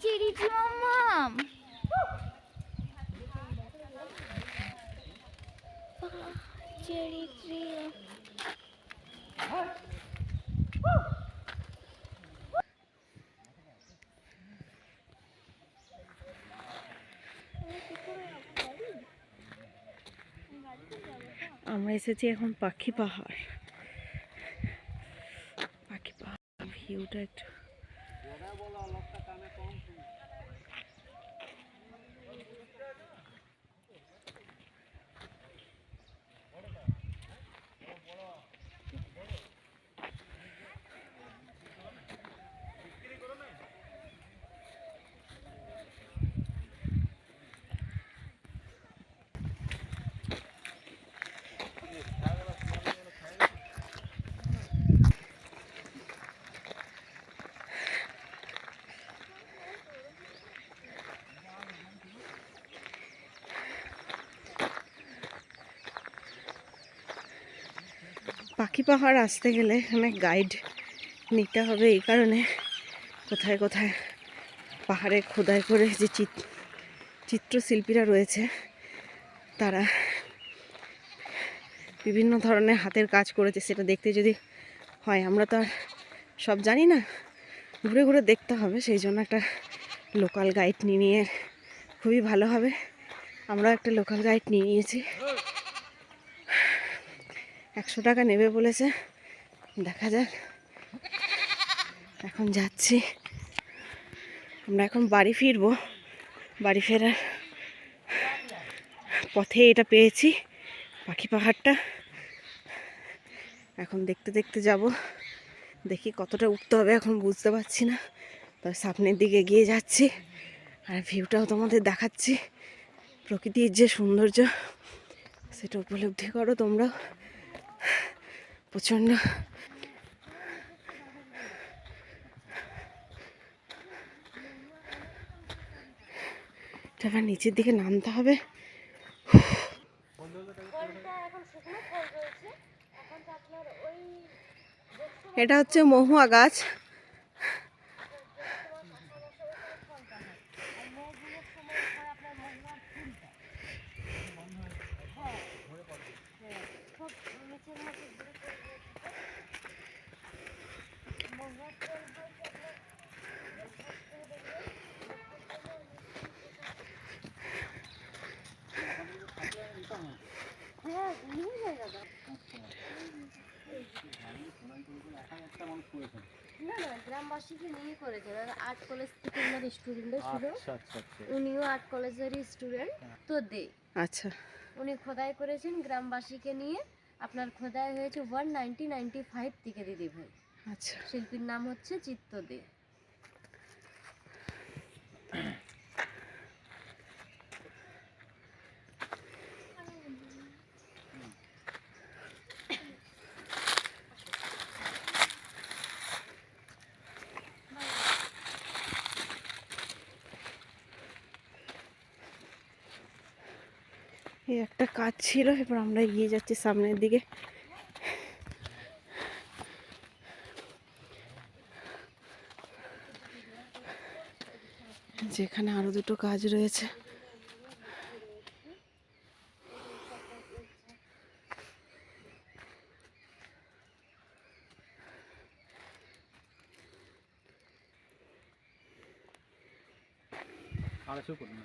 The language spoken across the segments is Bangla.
চেরি মামাম চেরি ট্রি আমরা এসেছি এখন পাখি পাহাড় পাখি পাহাড় ভিউটা একটু পাখি পাহাড় আসতে গেলে এখানে গাইড নিতে হবে এই কারণে কোথায় কোথায় পাহাড়ে খোদাই করে যে চিত- চিত্রশিল্পীরা রয়েছে, তারা বিভিন্ন ধরনের হাতের কাজ করেছে, সেটা দেখতে যদি হয়, আমরা তো আর সব জানি না। ঘুরে ঘুরে দেখতে হবে, সেই জন্য একটা লোকাল গাইড নিয়ে নিয়ে খুবই ভালো হবে। আমরা একটা লোকাল গাইড নিয়ে নিয়েছি। একশো টাকা নেবে বলেছে। দেখা যাক। এখন যাচ্ছি। আমরা এখন বাড়ি ফিরবো। বাড়ি ফেরার পথে এটা পেয়েছি, পাখি পাহাড়টা। এখন দেখতে দেখতে যাব। দেখি কতটা উঠতে হবে, এখন বুঝতে পারছি না। তবে সামনের দিকে গিয়ে যাচ্ছি আর ভিউটাও তোমাদের দেখাচ্ছি। প্রকৃতির যে সৌন্দর্য, সেটা উপলব্ধি করো তোমরাও। প্রচণ্ড। আবার নিচের দিকে নামতে হবে। এটা হচ্ছে মহুয়া গাছ। না না গ্রামবাসীকে নিয়ে করেছেন আর্ট কলেজ থেকে ওনার ছিল। আচ্ছা আচ্ছা আচ্ছা। উনিও আর্ট কলেজেরই স্টুডেন্ট তো দে। আচ্ছা। উনি খোদাই করেছেন গ্রামবাসীকে নিয়ে। আপনার খোদাই হয়েছে ওয়ান নাইনটি নাইনটি ফাইভ থেকে দিদি ভাই। আচ্ছা। শিল্পীর নাম হচ্ছে চিত্ত দে। এই একটা কাজ ছিল এবার আমরা এগিয়ে যাচ্ছি সামনের দিকে। যেখানে আরও দুটো কাজ রয়েছে।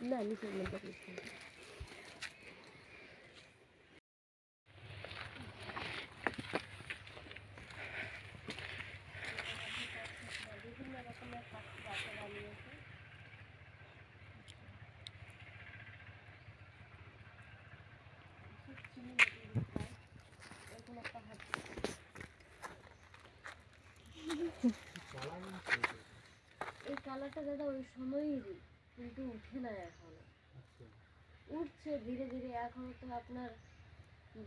না এই কালারটা দাদা ওই সময়ই কিন্তু উঠে না এখন। উঠছে ধীরে ধীরে এখন তো আপনার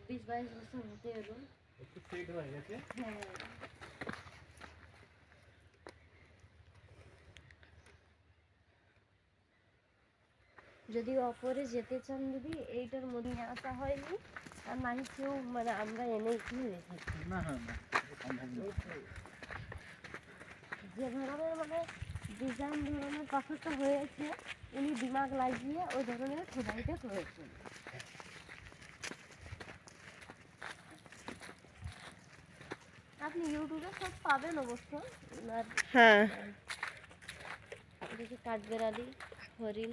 বিশ বাইশ বছর হতে এলো। একটু ফেড হয়ে গেছে? হ্যাঁ। যদি অপরে যেতে চান দিদি এইটার মধ্যে আসা হয়নি। আর নাই কেউ মানে আমরা এনে এখানে রেখেছি। না না না যে ধরনের মানে ডিজাইন ধরনের পাথরটা হয়েছে উনি দিমাগ লাগিয়ে ওই ধরনের খোদাইটা করেছেন। আপনি ইউটিউবে সব পাবেন অবশ্য। হ্যাঁ। কাঠবেড়ালি হরিণ